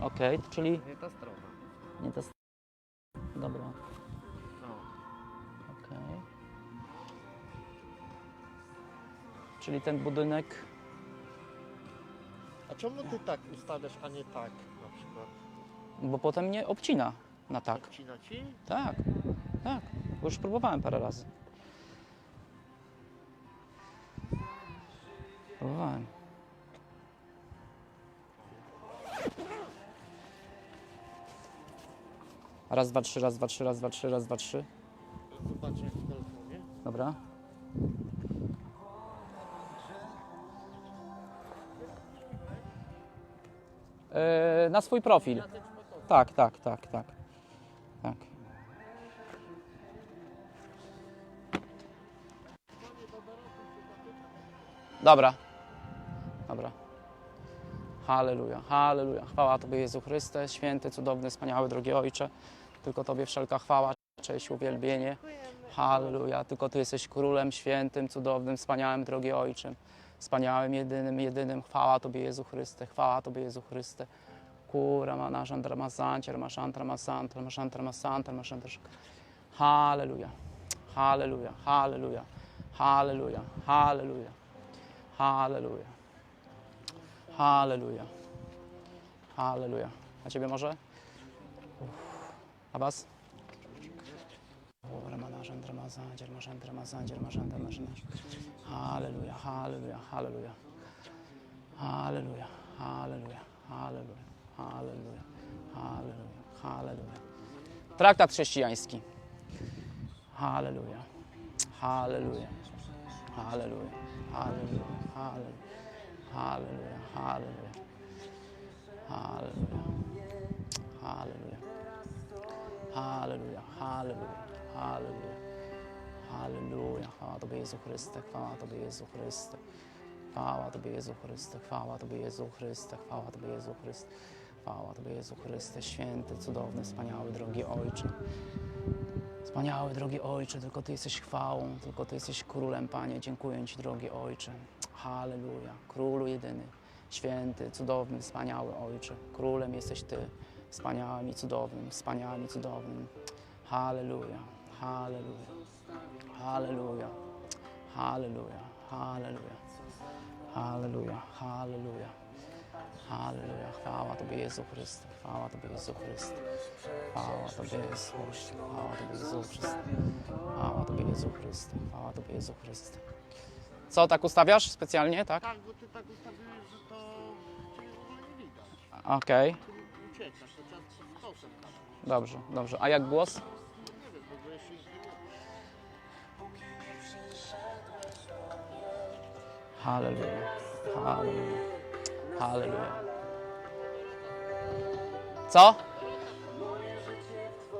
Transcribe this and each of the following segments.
Okej, czyli Nie ta strona. nie to. Dobra, No. okej. Czyli ten budynek. A czemu ty tak ustawiasz, a nie tak na przykład? Bo potem mnie obcina na tak. Obcina ci? Tak, tak. Bo Już próbowałem parę razy. Próbowałem. Raz, dwa, trzy, raz, dwa, trzy, raz, dwa, trzy, raz, dwa, trzy. Zobaczę jak w telefonie. Dobra. E, na swój profil. Tak, tak, tak, tak. Tak. Dobra. Dobra. Halleluja, halleluja. Chwała Tobie Jezu Chryste, święty, cudowny, wspaniały, drogi Ojcze. Tylko Tobie wszelka chwała, cześć, uwielbienie. Halleluja. Tylko Ty jesteś królem świętym, cudownym, wspaniałym, drogi Ojczym. Wspaniałym, jedynym, jedynym. Chwała Tobie Jezu Chryste, chwała Tobie Jezu Chryste. Kura mana shantra masancher ma shantra masantra ma shantra masantra ma shantra Halleluja. Halleluja. Halleluja. Halleluja. Halleluja. Halleluja. Halleluja. Halleluja. A Ciebie może? Abbas? Ramazan, Ramazan, Ramazan, Ramazan, Ramazan, Ramazan. Halleluja, halleluja, halleluja. Halleluja, halleluja, halleluja, halleluja, halleluja, halleluja. Traktat chrześcijański. Halleluja, halleluja, halleluja, halleluja, halleluja, halleluja, halleluja, halleluja. Halleluja. Halleluja. Halleluja. Halleluja. Chwała Tobie Jezu Chryste. Chwała Tobie Jezu Chryste. Chwała Tobie Jezu Chryste. Chwała Tobie Jezu Chryste. Chwała Tobie Jezu Chryste. Chwała Tobie Jezu Chryste. Święty, cudowny, wspaniały, drogi Ojcze. Wspaniały, drogi Ojcze, tylko Ty jesteś chwałą, tylko Ty jesteś królem, Panie. Dziękuję Ci, drogi Ojcze. Halleluja. Królu jedyny, święty, cudowny, wspaniały Ojcze. Królem jesteś Ty, wspaniałym i cudownym, wspaniałym i cudownym. Hallelujah, Hallelujah, Hallelujah, Hallelujah, Hallelujah, Hallelujah, Hallelujah. Halleluja, chwała Tobie Jezu Chryste, chwała Tobie Jezu Chryste, chwała Tobie Jezu Chryste, chwała Tobie Jezu Chryste, chwała Tobie Jezu Chryste, chwała Tobie Jezu Chryste. Co, tak ustawiasz specjalnie, tak? Tak, bo Ty tak ustawiłeś, że to Ciebie w ogóle nie widać. Okej dobrze, dobrze. A jak głos? Się nie Halleluja. Co?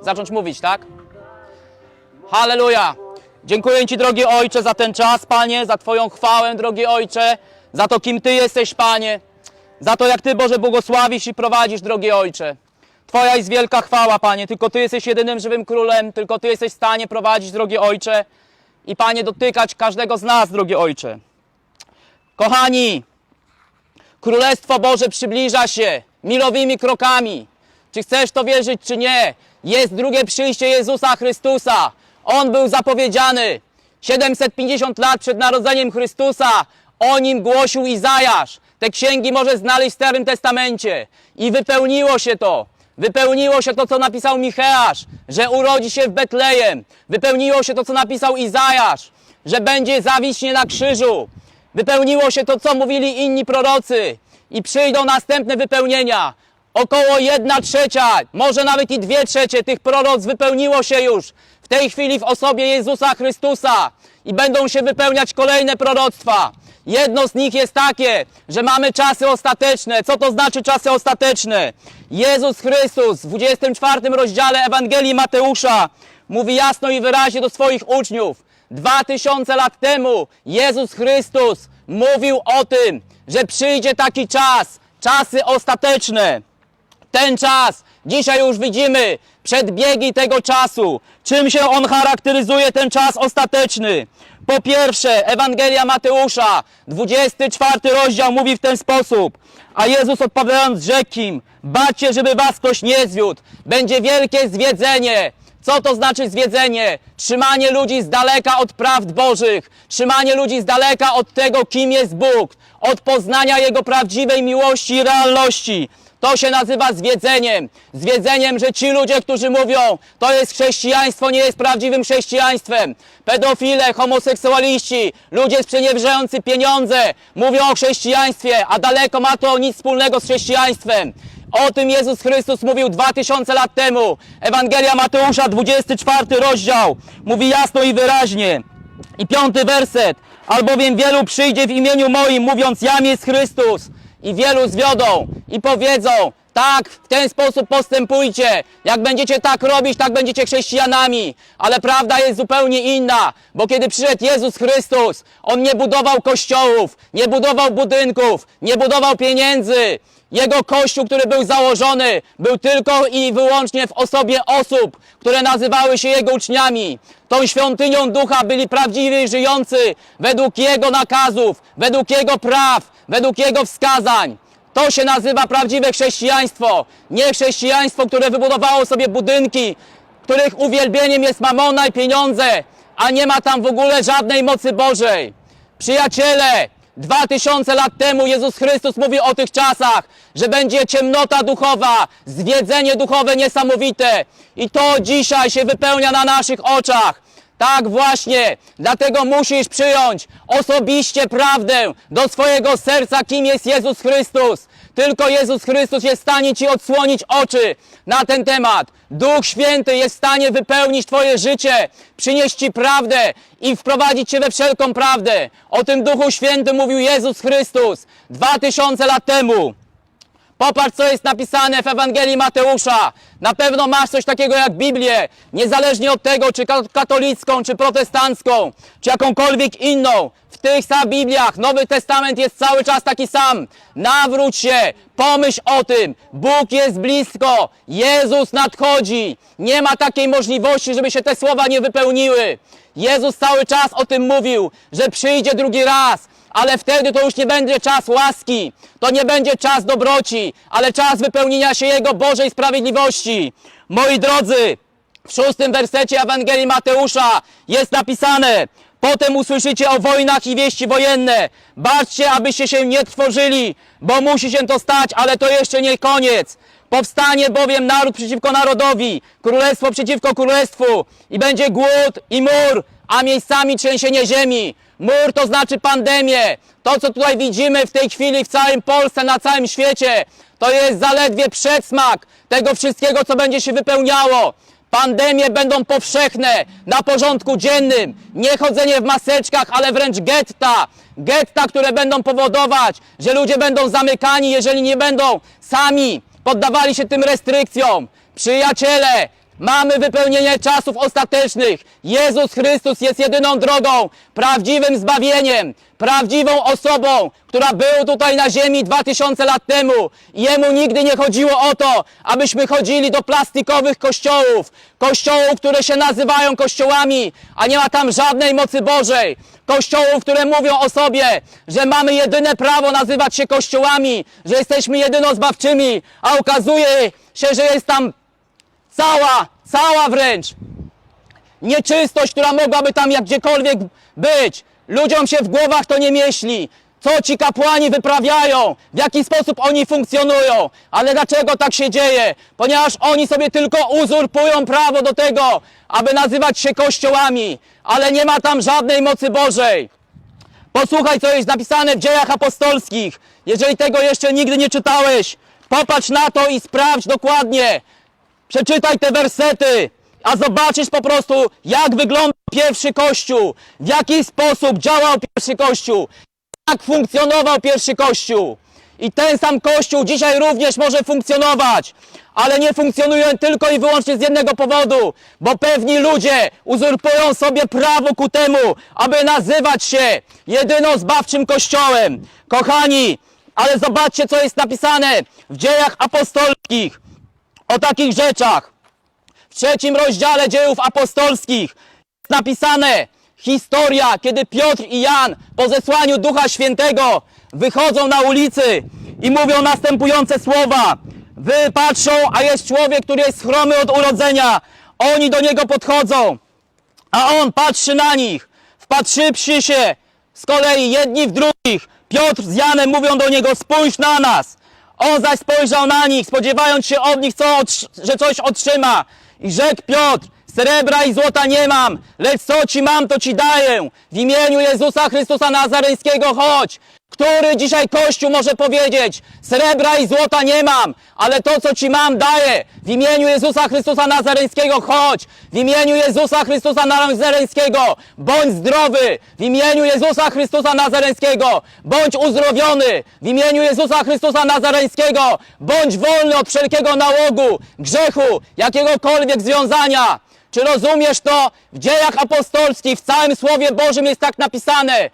Zacząć mówić, tak? Halleluja. Dziękuję Ci, drogi Ojcze, za ten czas, Panie, za Twoją chwałę, drogi Ojcze, za to, kim Ty jesteś, Panie, za to, jak Ty, Boże, błogosławisz i prowadzisz, drogi Ojcze. Twoja jest wielka chwała, Panie, tylko Ty jesteś jedynym żywym królem, tylko Ty jesteś w stanie prowadzić, drogi Ojcze, i Panie, dotykać każdego z nas, drogi Ojcze. Kochani, Królestwo Boże przybliża się milowymi krokami. Czy chcesz to wierzyć, czy nie? Jest drugie przyjście Jezusa Chrystusa. On był zapowiedziany 750 lat przed narodzeniem Chrystusa. O nim głosił Izajasz. Te księgi może znaleźć w Starym Testamencie. I wypełniło się to. Wypełniło się to, co napisał Micheasz, że urodzi się w Betlejem. Wypełniło się to, co napisał Izajasz, że będzie zawiśnie na krzyżu. Wypełniło się to, co mówili inni prorocy i przyjdą następne wypełnienia. Około jedna trzecia, może nawet i dwie trzecie tych proroc wypełniło się już w tej chwili w osobie Jezusa Chrystusa i będą się wypełniać kolejne proroctwa. Jedno z nich jest takie, że mamy czasy ostateczne. Co to znaczy czasy ostateczne? Jezus Chrystus w 24 rozdziale Ewangelii Mateusza mówi jasno i wyraźnie do swoich uczniów. Dwa tysiące lat temu Jezus Chrystus mówił o tym, że przyjdzie taki czas, czasy ostateczne. Ten czas, dzisiaj już widzimy przedbiegi tego czasu. Czym się on charakteryzuje, ten czas ostateczny? Po pierwsze, Ewangelia Mateusza, 24 rozdział mówi w ten sposób. A Jezus odpowiadając rzekł im, bacie, żeby was ktoś nie zwiódł. Będzie wielkie zwiedzenie. Co to znaczy zwiedzenie? Trzymanie ludzi z daleka od prawd Bożych, trzymanie ludzi z daleka od tego, kim jest Bóg, od poznania Jego prawdziwej miłości i realności. To się nazywa zwiedzeniem. Zwiedzeniem, że ci ludzie, którzy mówią, to jest chrześcijaństwo, nie jest prawdziwym chrześcijaństwem. Pedofile, homoseksualiści, ludzie sprzeniewierzający pieniądze mówią o chrześcijaństwie, a daleko ma to nic wspólnego z chrześcijaństwem. O tym Jezus Chrystus mówił 2000 lat temu. Ewangelia Mateusza, 24 rozdział, mówi jasno i wyraźnie. I piąty werset. Albowiem wielu przyjdzie w imieniu moim, mówiąc, jam jest Chrystus. I wielu zwiodą i powiedzą, tak, w ten sposób postępujcie. Jak będziecie tak robić, tak będziecie chrześcijanami. Ale prawda jest zupełnie inna, bo kiedy przyszedł Jezus Chrystus, On nie budował kościołów, nie budował budynków, nie budował pieniędzy. Jego kościół, który był założony, był tylko i wyłącznie w osobie osób, które nazywały się Jego uczniami. Tą świątynią ducha byli prawdziwi żyjący według Jego nakazów, według Jego praw, według Jego wskazań. To się nazywa prawdziwe chrześcijaństwo. Nie chrześcijaństwo, które wybudowało sobie budynki, których uwielbieniem jest mamona i pieniądze, a nie ma tam w ogóle żadnej mocy Bożej. Przyjaciele, dwa tysiące lat temu Jezus Chrystus mówi o tych czasach, że będzie ciemnota duchowa, zwiedzenie duchowe niesamowite. I to dzisiaj się wypełnia na naszych oczach. Tak właśnie, dlatego musisz przyjąć osobiście prawdę do swojego serca, kim jest Jezus Chrystus. Tylko Jezus Chrystus jest w stanie Ci odsłonić oczy na ten temat. Duch Święty jest w stanie wypełnić Twoje życie, przynieść Ci prawdę i wprowadzić Cię we wszelką prawdę. O tym Duchu Świętym mówił Jezus Chrystus dwa tysiące lat temu. Popatrz, co jest napisane w Ewangelii Mateusza. Na pewno masz coś takiego jak Biblię, niezależnie od tego, czy ka- katolicką, czy protestancką, czy jakąkolwiek inną. W tych samych Bibliach Nowy Testament jest cały czas taki sam. Nawróć się, pomyśl o tym. Bóg jest blisko, Jezus nadchodzi. Nie ma takiej możliwości, żeby się te słowa nie wypełniły. Jezus cały czas o tym mówił, że przyjdzie drugi raz. Ale wtedy to już nie będzie czas łaski, to nie będzie czas dobroci, ale czas wypełnienia się Jego Bożej sprawiedliwości. Moi drodzy, w szóstym wersecie Ewangelii Mateusza jest napisane Potem usłyszycie o wojnach i wieści wojenne. Baczcie, abyście się nie trwożyli, bo musi się to stać, ale to jeszcze nie koniec. Powstanie bowiem naród przeciwko narodowi, królestwo przeciwko królestwu i będzie głód i mur, a miejscami trzęsienie ziemi. Mur to znaczy pandemię. To, co tutaj widzimy w tej chwili w całym Polsce, na całym świecie, to jest zaledwie przedsmak tego wszystkiego, co będzie się wypełniało. Pandemie będą powszechne, na porządku dziennym. Nie chodzenie w maseczkach, ale wręcz getta. Getta, które będą powodować, że ludzie będą zamykani, jeżeli nie będą sami poddawali się tym restrykcjom. Przyjaciele, Mamy wypełnienie czasów ostatecznych. Jezus Chrystus jest jedyną drogą, prawdziwym zbawieniem, prawdziwą osobą, która był tutaj na ziemi 2000 lat temu. Jemu nigdy nie chodziło o to, abyśmy chodzili do plastikowych kościołów, kościołów, które się nazywają kościołami, a nie ma tam żadnej mocy Bożej. Kościołów, które mówią o sobie, że mamy jedyne prawo nazywać się kościołami, że jesteśmy jedyno zbawczymi, a okazuje się, że jest tam Cała, cała wręcz nieczystość, która mogłaby tam jak gdziekolwiek być. Ludziom się w głowach to nie mieści. Co ci kapłani wyprawiają, w jaki sposób oni funkcjonują, ale dlaczego tak się dzieje? Ponieważ oni sobie tylko uzurpują prawo do tego, aby nazywać się kościołami, ale nie ma tam żadnej mocy Bożej. Posłuchaj, co jest napisane w dziejach apostolskich. Jeżeli tego jeszcze nigdy nie czytałeś, popatrz na to i sprawdź dokładnie. Przeczytaj te wersety, a zobaczysz po prostu, jak wygląda pierwszy Kościół, w jaki sposób działał pierwszy Kościół, jak funkcjonował pierwszy Kościół. I ten sam Kościół dzisiaj również może funkcjonować, ale nie funkcjonuje tylko i wyłącznie z jednego powodu, bo pewni ludzie uzurpują sobie prawo ku temu, aby nazywać się jedyno zbawczym Kościołem. Kochani, ale zobaczcie, co jest napisane w dziejach apostolskich o takich rzeczach. W trzecim rozdziale dziejów apostolskich jest napisane: historia, kiedy Piotr i Jan po zesłaniu Ducha Świętego wychodzą na ulicy i mówią następujące słowa. Wy patrzą, a jest człowiek, który jest chromy od urodzenia. Oni do niego podchodzą, a on patrzy na nich, wpatrzywszy się z kolei jedni w drugich. Piotr z Janem mówią do niego, spójrz na nas. On zaś spojrzał na nich, spodziewając się od nich, co że coś otrzyma. I rzekł Piotr, srebra i złota nie mam, lecz co ci mam, to ci daję. W imieniu Jezusa Chrystusa Nazareńskiego chodź. Który dzisiaj Kościół może powiedzieć, srebra i złota nie mam, ale to, co ci mam, daję. W imieniu Jezusa Chrystusa Nazareńskiego chodź. W imieniu Jezusa Chrystusa Nazareńskiego bądź zdrowy. W imieniu Jezusa Chrystusa Nazareńskiego bądź uzdrowiony. W imieniu Jezusa Chrystusa Nazareńskiego bądź wolny od wszelkiego nałogu, grzechu, jakiegokolwiek związania. Czy rozumiesz to? W dziejach apostolskich, w całym Słowie Bożym jest tak napisane.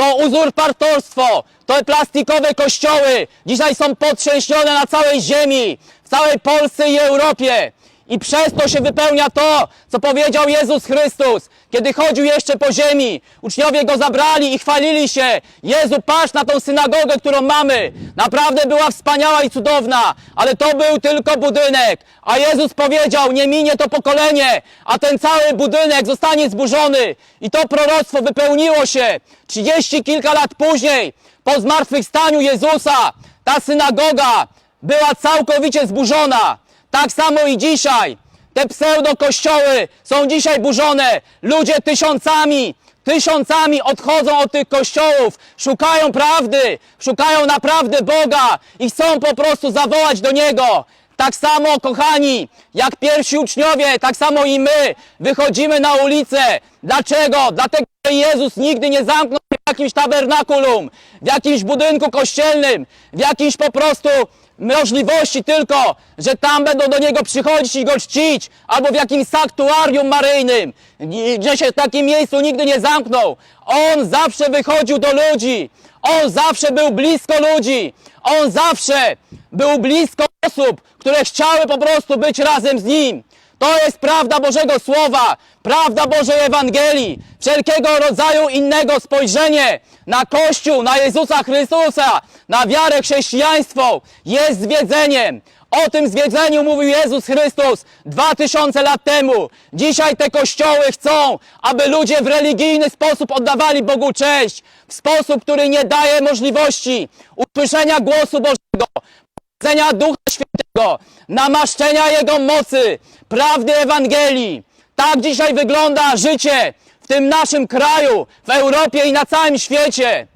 To uzurpatorstwo, to plastikowe kościoły dzisiaj są potrzęsione na całej ziemi, w całej Polsce i Europie. I przez to się wypełnia to, co powiedział Jezus Chrystus, kiedy chodził jeszcze po ziemi. Uczniowie go zabrali i chwalili się. Jezu, patrz na tą synagogę, którą mamy. Naprawdę była wspaniała i cudowna, ale to był tylko budynek. A Jezus powiedział, nie minie to pokolenie, a ten cały budynek zostanie zburzony. I to proroctwo wypełniło się. Trzydzieści kilka lat później, po zmartwychwstaniu Jezusa, ta synagoga była całkowicie zburzona. Tak samo i dzisiaj. Te pseudo-kościoły są dzisiaj burzone. Ludzie tysiącami, tysiącami odchodzą od tych kościołów, szukają prawdy, szukają naprawdę Boga i chcą po prostu zawołać do Niego. Tak samo, kochani, jak pierwsi uczniowie, tak samo i my wychodzimy na ulicę. Dlaczego? Dlatego, że Jezus nigdy nie zamknął w jakimś tabernakulum, w jakimś budynku kościelnym, w jakimś po prostu możliwości tylko, że tam będą do Niego przychodzić i Go czcić, albo w jakimś sanktuarium maryjnym, że się w takim miejscu nigdy nie zamknął. On zawsze wychodził do ludzi. On zawsze był blisko ludzi. On zawsze był blisko osób, które chciały po prostu być razem z Nim. To jest prawda Bożego Słowa, prawda Bożej Ewangelii, wszelkiego rodzaju innego spojrzenie na Kościół, na Jezusa Chrystusa, na wiarę chrześcijaństwo jest zwiedzeniem. O tym zwiedzeniu mówił Jezus Chrystus dwa tysiące lat temu. Dzisiaj te kościoły chcą, aby ludzie w religijny sposób oddawali Bogu cześć, w sposób, który nie daje możliwości usłyszenia głosu Bożego, powodzenia Ducha Świętego, namaszczenia Jego mocy, prawdy Ewangelii. Tak dzisiaj wygląda życie w tym naszym kraju, w Europie i na całym świecie.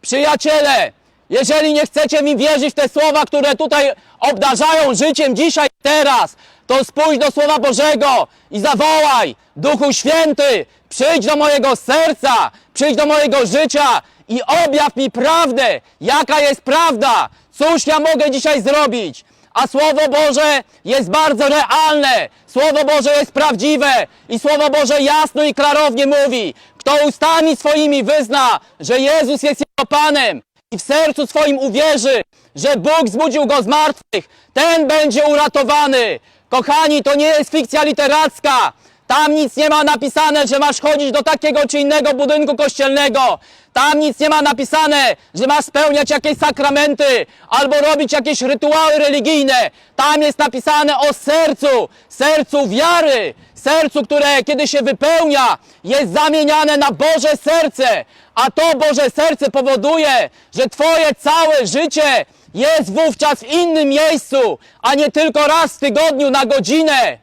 Przyjaciele, jeżeli nie chcecie mi wierzyć w te słowa, które tutaj obdarzają życiem dzisiaj, teraz, to spójrz do Słowa Bożego i zawołaj, Duchu Święty, przyjdź do mojego serca, przyjdź do mojego życia i objaw mi prawdę, jaka jest prawda, cóż ja mogę dzisiaj zrobić. A Słowo Boże jest bardzo realne. Słowo Boże jest prawdziwe i Słowo Boże jasno i klarownie mówi. Kto ustami swoimi wyzna, że Jezus jest Jego Panem i w sercu swoim uwierzy, że Bóg zbudził Go z martwych, ten będzie uratowany. Kochani, to nie jest fikcja literacka. Tam nic nie ma napisane, że masz chodzić do takiego czy innego budynku kościelnego. Tam nic nie ma napisane, że masz spełniać jakieś sakramenty albo robić jakieś rytuały religijne. Tam jest napisane o sercu, sercu wiary, sercu, które kiedy się wypełnia, jest zamieniane na Boże serce. A to Boże serce powoduje, że Twoje całe życie jest wówczas w innym miejscu, a nie tylko raz w tygodniu na godzinę.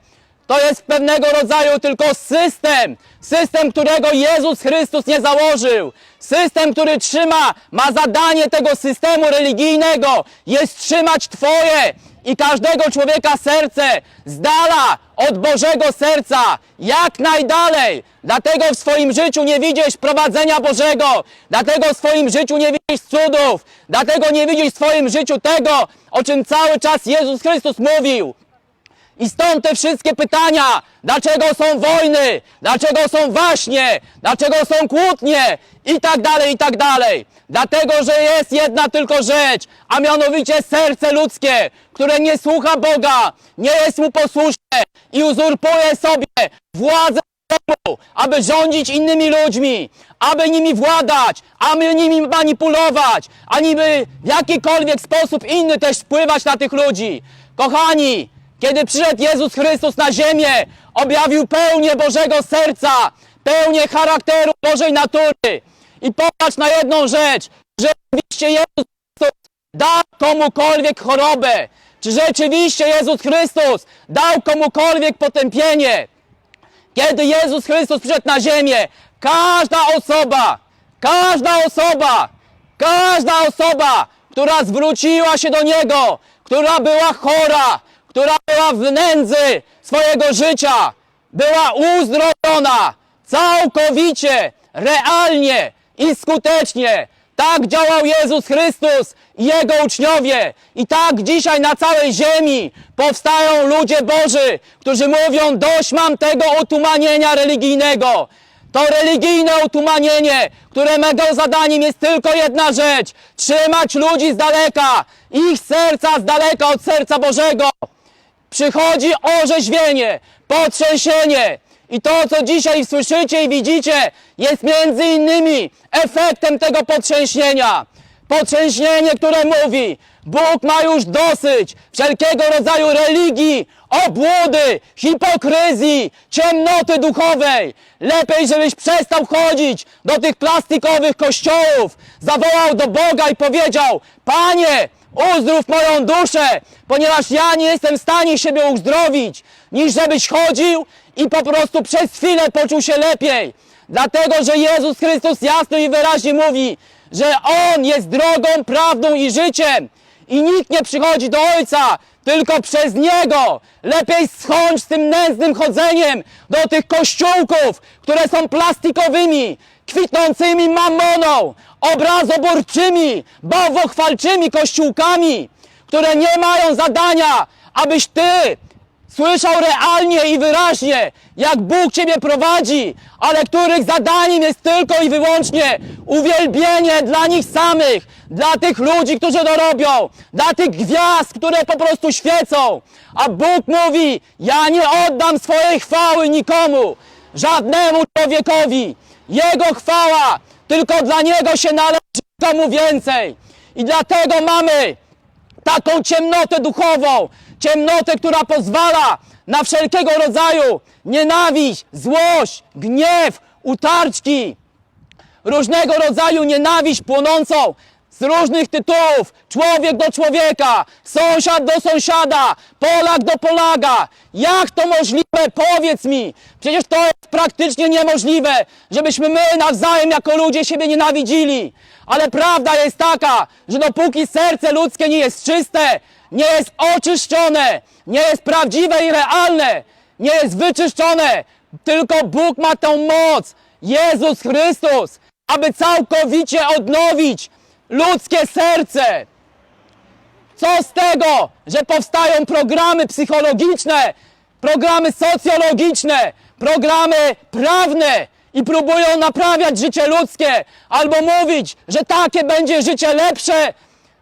To jest pewnego rodzaju tylko system. System, którego Jezus Chrystus nie założył. System, który trzyma, ma zadanie tego systemu religijnego, jest trzymać Twoje i każdego człowieka serce z dala od Bożego serca, jak najdalej. Dlatego w swoim życiu nie widzisz prowadzenia Bożego, dlatego w swoim życiu nie widzisz cudów, dlatego nie widzisz w swoim życiu tego, o czym cały czas Jezus Chrystus mówił. I stąd te wszystkie pytania, dlaczego są wojny, dlaczego są waśnie, dlaczego są kłótnie i tak dalej, i tak dalej. Dlatego, że jest jedna tylko rzecz, a mianowicie serce ludzkie, które nie słucha Boga, nie jest Mu posłuszne i uzurpuje sobie władzę aby rządzić innymi ludźmi, aby nimi władać, aby nimi manipulować, a niby w jakikolwiek sposób inny też wpływać na tych ludzi. Kochani, kiedy przyszedł Jezus Chrystus na ziemię, objawił pełnię Bożego serca, pełnię charakteru Bożej natury. I popatrz na jedną rzecz, że rzeczywiście Jezus Chrystus dał komukolwiek chorobę. Czy rzeczywiście Jezus Chrystus dał komukolwiek potępienie? Kiedy Jezus Chrystus przyszedł na ziemię, każda osoba, każda osoba, każda osoba, która zwróciła się do Niego, która była chora, która była w nędzy swojego życia, była uzdrowiona całkowicie, realnie i skutecznie. Tak działał Jezus Chrystus i Jego uczniowie. I tak dzisiaj na całej ziemi powstają ludzie Boży, którzy mówią, dość mam tego otumanienia religijnego. To religijne otumanienie, które mego zadaniem jest tylko jedna rzecz. Trzymać ludzi z daleka, ich serca z daleka od serca Bożego. Przychodzi orzeźwienie, potrzęsienie. I to, co dzisiaj słyszycie i widzicie, jest między innymi efektem tego potrzęsienia. Potrzęsienie, które mówi, Bóg ma już dosyć wszelkiego rodzaju religii, obłudy, hipokryzji, ciemnoty duchowej. Lepiej, żebyś przestał chodzić do tych plastikowych kościołów, zawołał do Boga i powiedział, Panie, uzdrów moją duszę, ponieważ ja nie jestem w stanie siebie uzdrowić, niż żebyś chodził i po prostu przez chwilę poczuł się lepiej. Dlatego, że Jezus Chrystus jasno i wyraźnie mówi, że On jest drogą, prawdą i życiem. I nikt nie przychodzi do Ojca, tylko przez Niego. Lepiej schądź z tym nędznym chodzeniem do tych kościółków, które są plastikowymi, kwitnącymi mamoną, obrazoburczymi, bałwochwalczymi kościółkami, które nie mają zadania, abyś Ty słyszał realnie i wyraźnie, jak Bóg Ciebie prowadzi, ale których zadaniem jest tylko i wyłącznie uwielbienie dla nich samych, dla tych ludzi, którzy to robią, dla tych gwiazd, które po prostu świecą. A Bóg mówi, ja nie oddam swojej chwały nikomu, żadnemu człowiekowi. Jego chwała tylko dla Niego się należy, komu więcej. I dlatego mamy taką ciemnotę duchową, ciemnotę, która pozwala na wszelkiego rodzaju nienawiść, złość, gniew, utarczki, różnego rodzaju nienawiść płonącą z różnych tytułów, człowiek do człowieka, sąsiad do sąsiada, Polak do Polaka. Jak to możliwe? Powiedz mi. Przecież to jest praktycznie niemożliwe, żebyśmy my nawzajem jako ludzie siebie nienawidzili. Ale prawda jest taka, że dopóki serce ludzkie nie jest czyste, nie jest oczyszczone, nie jest prawdziwe i realne, nie jest wyczyszczone, tylko Bóg ma tą moc, Jezus Chrystus, aby całkowicie odnowić ludzkie serce. Co z tego, że powstają programy psychologiczne, programy socjologiczne, programy prawne i próbują naprawiać życie ludzkie, albo mówić, że takie będzie życie lepsze,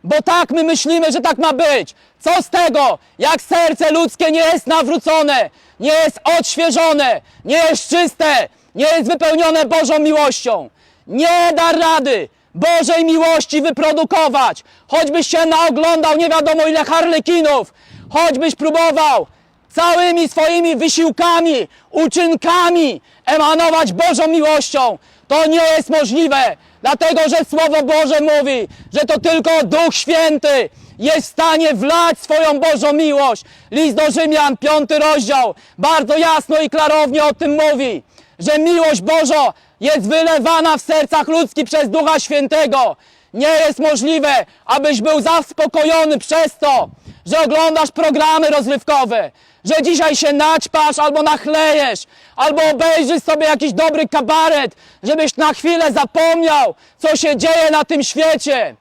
bo tak my myślimy, że tak ma być. Co z tego, jak serce ludzkie nie jest nawrócone, nie jest odświeżone, nie jest czyste, nie jest wypełnione Bożą miłością. Nie da rady Bożej miłości wyprodukować. Choćbyś się naoglądał nie wiadomo ile harlekinów, choćbyś próbował całymi swoimi wysiłkami, uczynkami emanować Bożą miłością. To nie jest możliwe, dlatego że Słowo Boże mówi, że to tylko Duch Święty jest w stanie wlać swoją Bożą miłość. List do Rzymian, piąty rozdział, bardzo jasno i klarownie o tym mówi, że miłość Boża jest wylewana w sercach ludzkich przez Ducha Świętego. Nie jest możliwe, abyś był zaspokojony przez to, że oglądasz programy rozrywkowe, że dzisiaj się naćpasz albo nachlejesz, albo obejrzysz sobie jakiś dobry kabaret, żebyś na chwilę zapomniał, co się dzieje na tym świecie.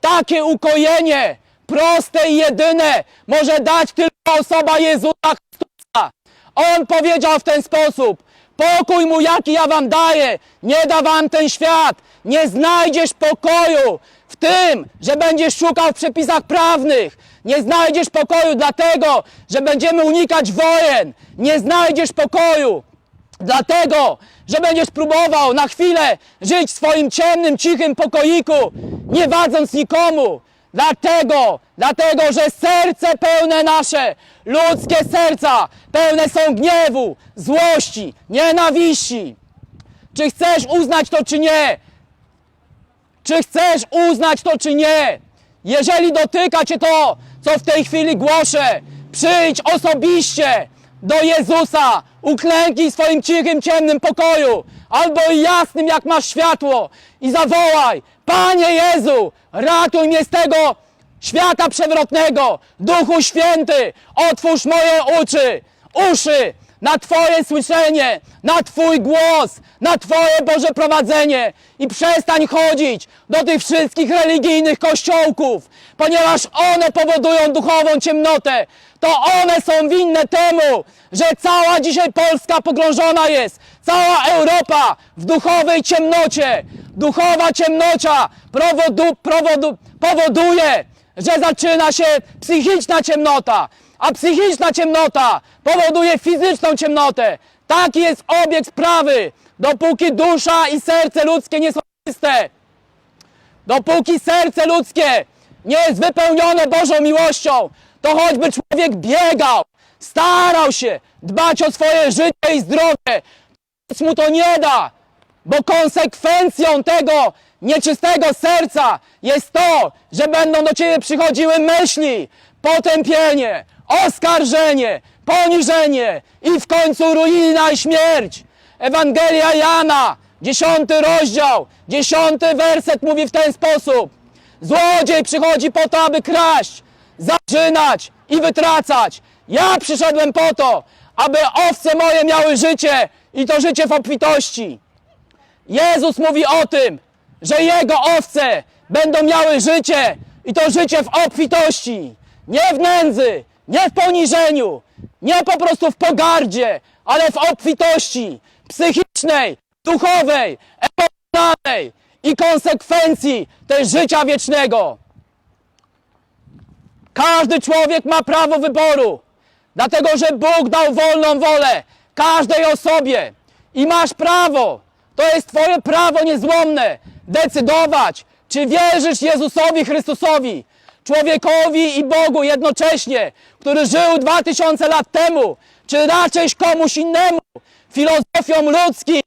Takie ukojenie, proste i jedyne, może dać tylko osoba Jezusa Chrystusa. On powiedział w ten sposób: Pokój mu, jaki ja wam daję, nie da wam ten świat. Nie znajdziesz pokoju w tym, że będziesz szukał w przepisach prawnych. Nie znajdziesz pokoju dlatego, że będziemy unikać wojen. Nie znajdziesz pokoju Dlatego, że będziesz próbował na chwilę żyć w swoim ciemnym, cichym pokoiku, nie wadząc nikomu. Dlatego, dlatego, że serce pełne nasze, ludzkie serca, pełne są gniewu, złości, nienawiści. Czy chcesz uznać to, czy nie? Czy chcesz uznać to, czy nie? Jeżeli dotyka Cię to, co w tej chwili głoszę, przyjdź osobiście do Jezusa, uklęknij w swoim cichym, ciemnym pokoju, albo jasnym, jak masz światło i zawołaj, Panie Jezu, ratuj mnie z tego świata przewrotnego, Duchu Święty, otwórz moje oczy, uszy, na Twoje słyszenie, na Twój głos, na Twoje Boże prowadzenie i przestań chodzić do tych wszystkich religijnych kościołków, ponieważ one powodują duchową ciemnotę. To one są winne temu, że cała dzisiaj Polska pogrążona jest, cała Europa w duchowej ciemnocie. Duchowa ciemnocia prowodu, powoduje, że zaczyna się psychiczna ciemnota, a psychiczna ciemnota powoduje fizyczną ciemnotę. Taki jest obieg sprawy, dopóki dusza i serce ludzkie nie są czyste. Dopóki serce ludzkie nie jest wypełnione Bożą miłością, to choćby człowiek biegał, starał się dbać o swoje życie i zdrowie, nic mu to nie da, bo konsekwencją tego nieczystego serca jest to, że będą do ciebie przychodziły myśli, potępienie, oskarżenie, poniżenie i w końcu ruina i śmierć. Ewangelia Jana, dziesiąty rozdział, dziesiąty werset mówi w ten sposób. Złodziej przychodzi po to, aby kraść, zaczynać i wytracać. Ja przyszedłem po to, aby owce moje miały życie i to życie w obfitości. Jezus mówi o tym, że Jego owce będą miały życie i to życie w obfitości. Nie w nędzy, nie w poniżeniu, nie po prostu w pogardzie, ale w obfitości psychicznej, duchowej, emocjonalnej i konsekwencji też życia wiecznego. Każdy człowiek ma prawo wyboru, dlatego że Bóg dał wolną wolę każdej osobie i masz prawo, to jest Twoje prawo niezłomne, decydować, czy wierzysz Jezusowi Chrystusowi, człowiekowi i Bogu jednocześnie, który żył 2000 lat temu, czy raczej komuś innemu, filozofią ludzkim,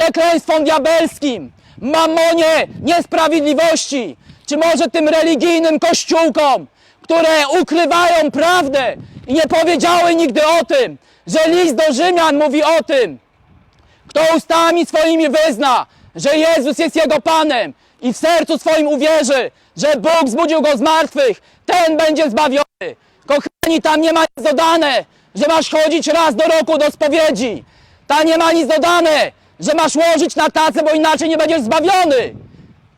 przekleństwom diabelskim, mamonie niesprawiedliwości, czy może tym religijnym kościółkom, które ukrywają prawdę i nie powiedziały nigdy o tym, że list do Rzymian mówi o tym, kto ustami swoimi wyzna, że Jezus jest jego Panem i w sercu swoim uwierzy, że Bóg zbudził go z martwych, ten będzie zbawiony. Kochani, tam nie ma nic dodane, że masz chodzić raz do roku do spowiedzi. Tam nie ma nic dodane, że masz łożyć na tacę, bo inaczej nie będziesz zbawiony.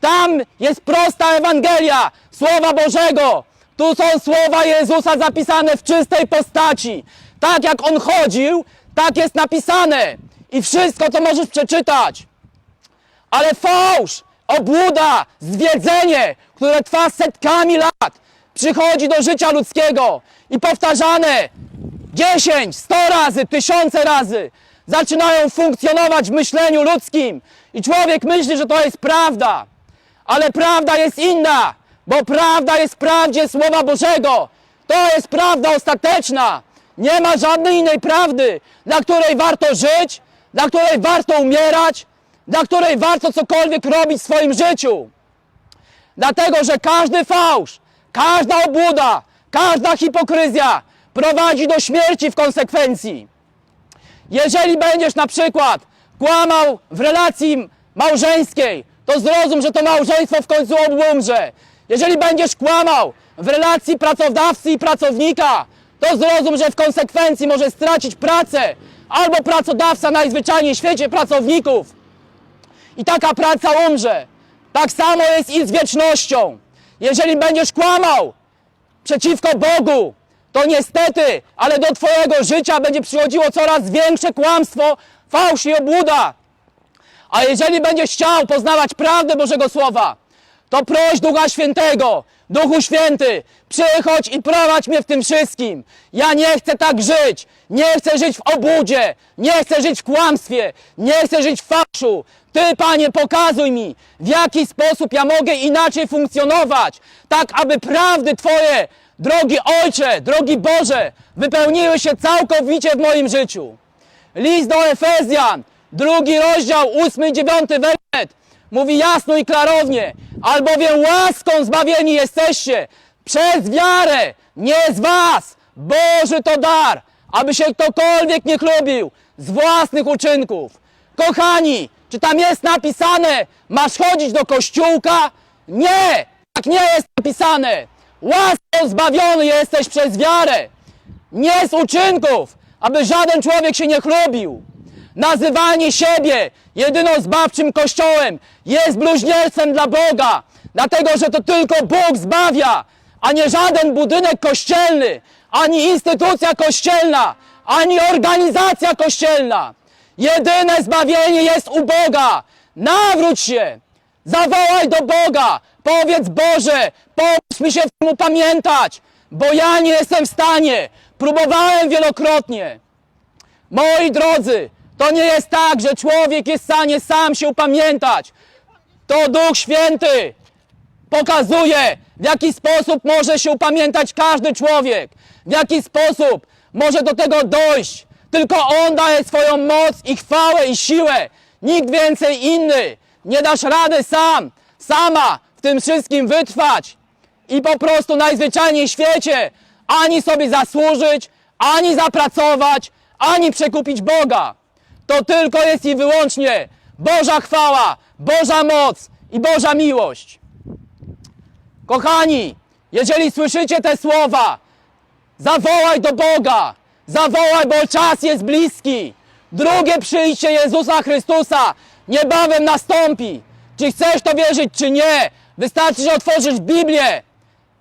Tam jest prosta Ewangelia, Słowa Bożego. Tu są słowa Jezusa zapisane w czystej postaci. Tak jak On chodził, tak jest napisane. I wszystko, co możesz przeczytać. Ale fałsz, obłuda, zwiedzenie, które trwa setkami lat, przychodzi do życia ludzkiego i powtarzane 10, 100 razy, tysiące razy zaczynają funkcjonować w myśleniu ludzkim i człowiek myśli, że to jest prawda. Ale prawda jest inna, bo prawda jest prawdzie Słowa Bożego. To jest prawda ostateczna. Nie ma żadnej innej prawdy, dla której warto żyć, dla której warto umierać, dla której warto cokolwiek robić w swoim życiu. Dlatego, że każdy fałsz, każda obłuda, każda hipokryzja prowadzi do śmierci w konsekwencji. Jeżeli będziesz na przykład kłamał w relacji małżeńskiej, to zrozum, że to małżeństwo w końcu obumrze. Jeżeli będziesz kłamał w relacji pracodawcy i pracownika, to zrozum, że w konsekwencji może stracić pracę albo pracodawca najzwyczajniej w świecie pracowników i taka praca umrze. Tak samo jest i z wiecznością. Jeżeli będziesz kłamał przeciwko Bogu, to niestety, ale do Twojego życia będzie przychodziło coraz większe kłamstwo, fałsz i obłuda. A jeżeli będziesz chciał poznawać prawdę Bożego Słowa, to proś Ducha Świętego, Duchu Święty, przychodź i prowadź mnie w tym wszystkim. Ja nie chcę tak żyć. Nie chcę żyć w obudzie. Nie chcę żyć w kłamstwie. Nie chcę żyć w fałszu. Ty, Panie, pokazuj mi, w jaki sposób ja mogę inaczej funkcjonować, tak aby prawdy Twoje, drogi Ojcze, drogi Boże, wypełniły się całkowicie w moim życiu. List do Efezjan, drugi rozdział, ósmy i dziewiąty werset, mówi jasno i klarownie, albowiem łaską zbawieni jesteście przez wiarę, nie z was. Boży to dar, aby się ktokolwiek nie chlubił z własnych uczynków. Kochani, czy tam jest napisane, masz chodzić do kościółka? Nie, tak nie jest napisane. Łaską zbawiony jesteś przez wiarę nie z uczynków, aby żaden człowiek się nie chlubił. Nazywanie siebie jedyno zbawczym kościołem jest bluźnierstwem dla Boga, dlatego że to tylko Bóg zbawia, a nie żaden budynek kościelny, ani instytucja kościelna, ani organizacja kościelna. Jedyne zbawienie jest u Boga. Nawróć się! Zawołaj do Boga! Powiedz Boże, pomóż mi się w tym upamiętać, bo ja nie jestem w stanie. Próbowałem wielokrotnie. Moi drodzy, to nie jest tak, że człowiek jest w stanie sam się upamiętać. To Duch Święty pokazuje, w jaki sposób może się upamiętać każdy człowiek, w jaki sposób może do tego dojść. Tylko On daje swoją moc i chwałę i siłę. Nikt więcej inny. Nie dasz rady sam, sama w tym wszystkim wytrwać i po prostu najzwyczajniej w świecie ani sobie zasłużyć, ani zapracować, ani przekupić Boga. To tylko jest i wyłącznie Boża chwała, Boża moc i Boża miłość. Kochani, jeżeli słyszycie te słowa, zawołaj do Boga, zawołaj, bo czas jest bliski. Drugie przyjście Jezusa Chrystusa niebawem nastąpi. Czy chcesz to wierzyć, czy nie, wystarczy, że otworzysz Biblię.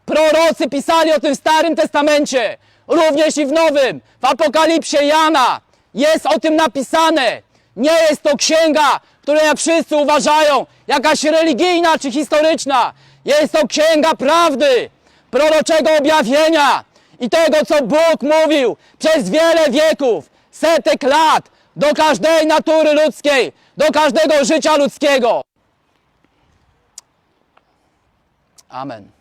Prorocy pisali o tym w Starym Testamencie, również i w Nowym, w Apokalipsie Jana. Jest o tym napisane. Nie jest to księga, która jak wszyscy uważają, jakaś religijna czy historyczna. Jest to księga prawdy, proroczego objawienia i tego, co Bóg mówił przez wiele wieków, setek lat, do każdej natury ludzkiej, do każdego życia ludzkiego. Amen.